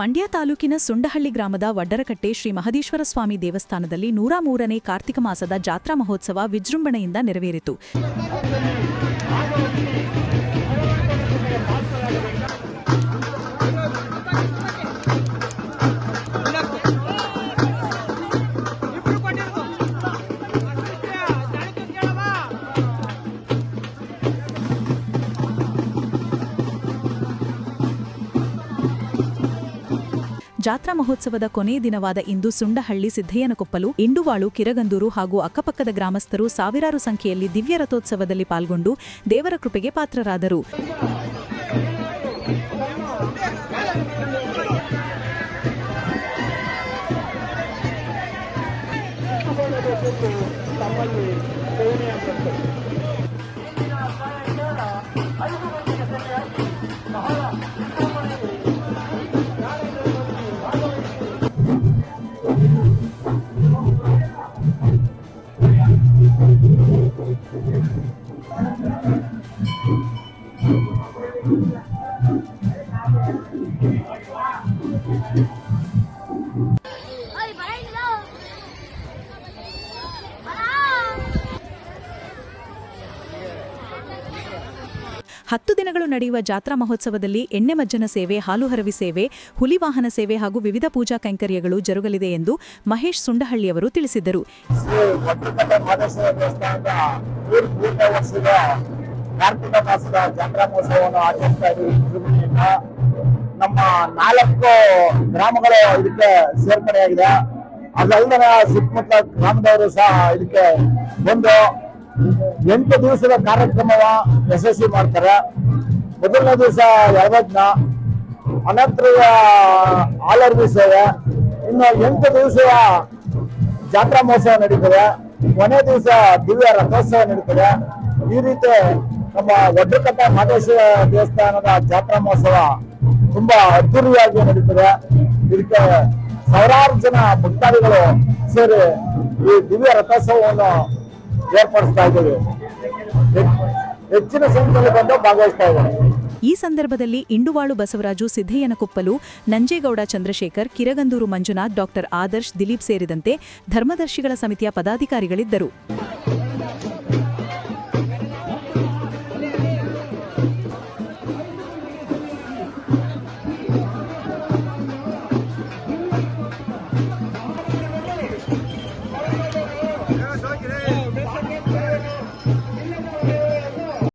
ಮಂಡ್ಯ ತಾಲೂಕಿನ ಸುಂಡಹಳ್ಳಿ ಗ್ರಾಮದ ವಡ್ಡರಕಟ್ಟೆ ಶ್ರೀ ಮಹದೇಶ್ವರ ಸ್ವಾಮಿ ದೇವಸ್ಥಾನದಲ್ಲಿ ನೂರ ಮೂರನೇ ಕಾರ್ತಿಕ ಮಾಸದ ಜಾತ್ರಾ ಮಹೋತ್ಸವ ವಿಜೃಂಭಣೆಯಿಂದ ನೆರವೇರಿತು. ಜಾತ್ರಾ ಮಹೋತ್ಸವದ ಕೊನೆ ದಿನವಾದ ಇಂದು ಸುಂಡಹಳ್ಳಿ ಸಿದ್ದಯ್ಯನಕೊಪ್ಪಲು ಇಂಡುವಾಳು, ಕಿರಗಂದೂರು ಹಾಗೂ ಅಕ್ಕಪಕ್ಕದ ಗ್ರಾಮಸ್ಥರು ಸಾವಿರಾರು ಸಂಖ್ಯೆಯಲ್ಲಿ ದಿವ್ಯ ರಥೋತ್ಸವದಲ್ಲಿ ಪಾಲ್ಗೊಂಡು ದೇವರ ಕೃಪೆಗೆ ಪಾತ್ರರಾದರು. Thank you. ಹತ್ತು ದಿನಗಳು ನಡೆಯುವ ಜಾತ್ರಾ ಮಹೋತ್ಸವದಲ್ಲಿ ಎಣ್ಣೆ ಮಜ್ಜನ ಸೇವೆ, ಹಾಲು ಹರವಿ ಸೇವೆ, ಹುಲಿ ವಾಹನ ಸೇವೆ ಹಾಗೂ ವಿವಿಧ ಪೂಜಾ ಕೈಂಕರ್ಯಗಳು ಜರುಗಲಿದೆ ಎಂದು ಮಹೇಶ್ ಸುಂಡಹಳ್ಳಿಯವರು ತಿಳಿಸಿದರು ಕಾರ್ತಿಕ ಮಾಸದ ಜಾತ್ರಾ ಮಹೋತ್ಸವವನ್ನು ಆಚರಿಸ್ತಾ ಇದ್ದೀವಿ ನಮ್ಮ ನಾಲ್ಕು ಗ್ರಾಮಗಳು ಇದಕ್ಕೆ ಸೇರ್ಪಡೆಯಾಗಿದೆ. ಅದಲ್ಲದೆ ಸುತ್ತಮುತ್ತ ಗ್ರಾಮದವರು ಸಹ ಇದಕ್ಕೆ ಬಂದು ಎಂಟು ದಿವಸದ ಕಾರ್ಯಕ್ರಮವ ಯಶಸ್ವಿ ಮಾಡ್ತಾರೆ. ಮೊದಲನೇ ದಿವಸ ಯಜ್ಞ ಅನಂತರ ಆಲರ್ವಿ ಸೇವೆ. ಇನ್ನು ಎಂಟು ದಿವಸ ಜಾತ್ರಾ ಮಹೋತ್ಸವ ನಡೀತದೆ. ಕೊನೆ ದಿವಸ ದಿವ್ಯ ರಥೋತ್ಸವ ನಡೀತದೆ. ಈ ರೀತಿ ನಮ್ಮ ವಡ್ರಕಟ್ಟ ಮಹದೇಶ್ವರ ದೇವಸ್ಥಾನದ ಜಾತ್ರಾ ಮಹೋತ್ಸವ ತುಂಬಾ ಅದ್ದೂರಿಯಾಗಿ ನಡೀತದೆ. ಇದಕ್ಕೆ ಸಾವಿರಾರು ಜನ ಭಕ್ತಾದಿಗಳು ಸೇರಿ ಈ ದಿವ್ಯ ರಥೋತ್ಸವವನ್ನು ಏರ್ಪಡಿಸ್ತಾ ಹೆಚ್ಚಿನ ಸಂಖ್ಯೆಯಲ್ಲಿ ಬಂದು ಭಾಗವಹಿಸ್ತಾ ಇದ್ದಾರೆ ಈ ಸಂದರ್ಭದಲ್ಲಿ ಇಂಡುವಾಳು ಬಸವರಾಜು ಸಿದ್ದಯ್ಯನಕೊಪ್ಪಲು ನಂಜೇಗೌಡ ಚಂದ್ರಶೇಖರ್, ಕಿರಗಂದೂರು ಮಂಜುನಾಥ್, ಡಾಕ್ಟರ್ ಆದರ್ಶ್ ದಿಲೀಪ್ ಸೇರಿದಂತೆ ಧರ್ಮದರ್ಶಿಗಳ ಸಮಿತಿಯ ಪದಾಧಿಕಾರಿಗಳಿದ್ದರು.